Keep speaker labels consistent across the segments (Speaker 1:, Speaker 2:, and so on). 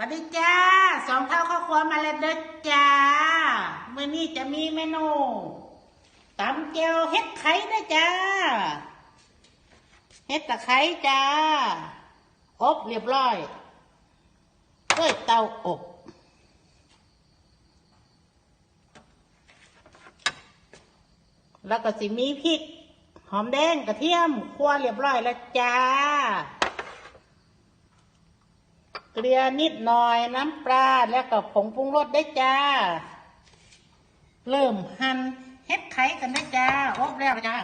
Speaker 1: สวัสดีจ้าสองเท่าข้าวครัวมาแล้วเด้อจ้ามื่อนี้จะมีเมนูตำเจียวเฮ็ดไข่นะจ้าเฮ็ดตะไคร้จ้าอบเรียบร้อยด้วยเตาอบแล้วก็สิมีพริก หอมแดงกระเทียมคั่วเรียบร้อยแล้วจ้า กลือนิดหน่อยน้ำปลาแล้วก็ผงปรุงรสได้จ้า เริ่มหั่นเฮ็ดไข่กันได้จ้าอบแล้วจ้า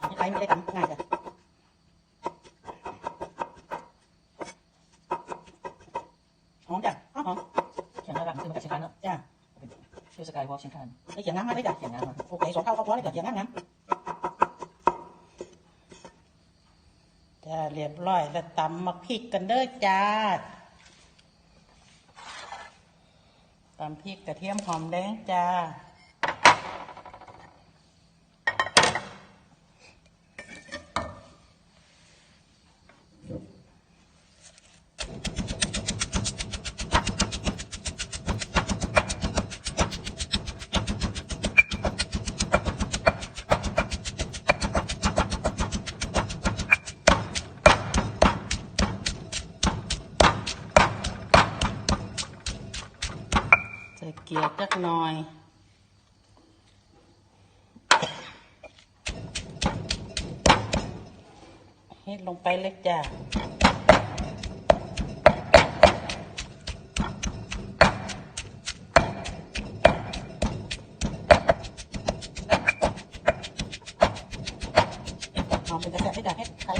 Speaker 1: เฮ็ดไข่ไม่ได้ทำง่ายจ้ะหอมจ้ะอ้าวหอม
Speaker 2: เขียนหน้าหลังคือมาจากเชียงคานเนาะ
Speaker 1: จ้า
Speaker 2: ชื่อสกายวอล์กเชียงคาน
Speaker 1: ได้เขียนน้ำมาได้จ้ะ
Speaker 2: เขียนน้ำมา
Speaker 1: โอเคสองเท่าข้าวพอได้จ้ะเขียนน้ำน้ำ จ้าเรียบร้อยแล้วตำมาพริกกันเด้อจ้าตำพริกกระเทียมหอมแดงจ้า ใส่เกลือจักหน่อยเฮ็ดลงไปเลยจ้ะเอาเป็นกระแสให้จ้ะเฮ็ดไข่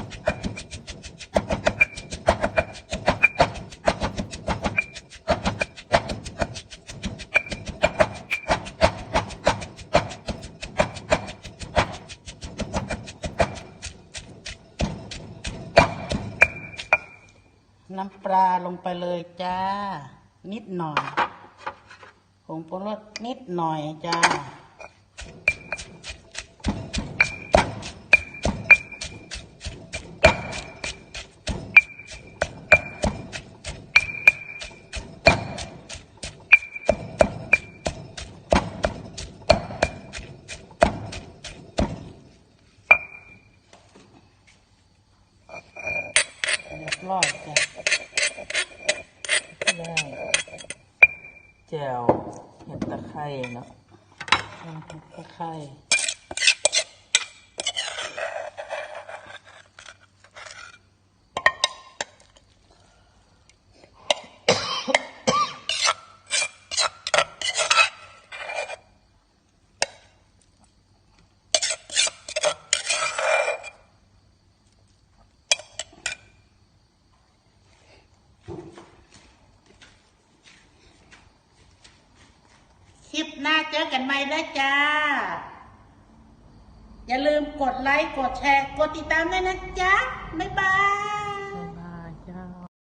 Speaker 1: น้ำปลาลงไปเลยจ้า นิดหน่อยผงปรุงรสนิดหน่อยจ้า รอดจ้ะ
Speaker 2: ได้แจ่วเห็ดตะไคร้เนาะ
Speaker 1: เห็ดตะไคร้ ลิปหน้าเจอกันใหม่นะจ้า อย่าลืมกดไลค์ กดแชร์ กดติดตามด้วยนะจ๊ะ บ๊ายบาย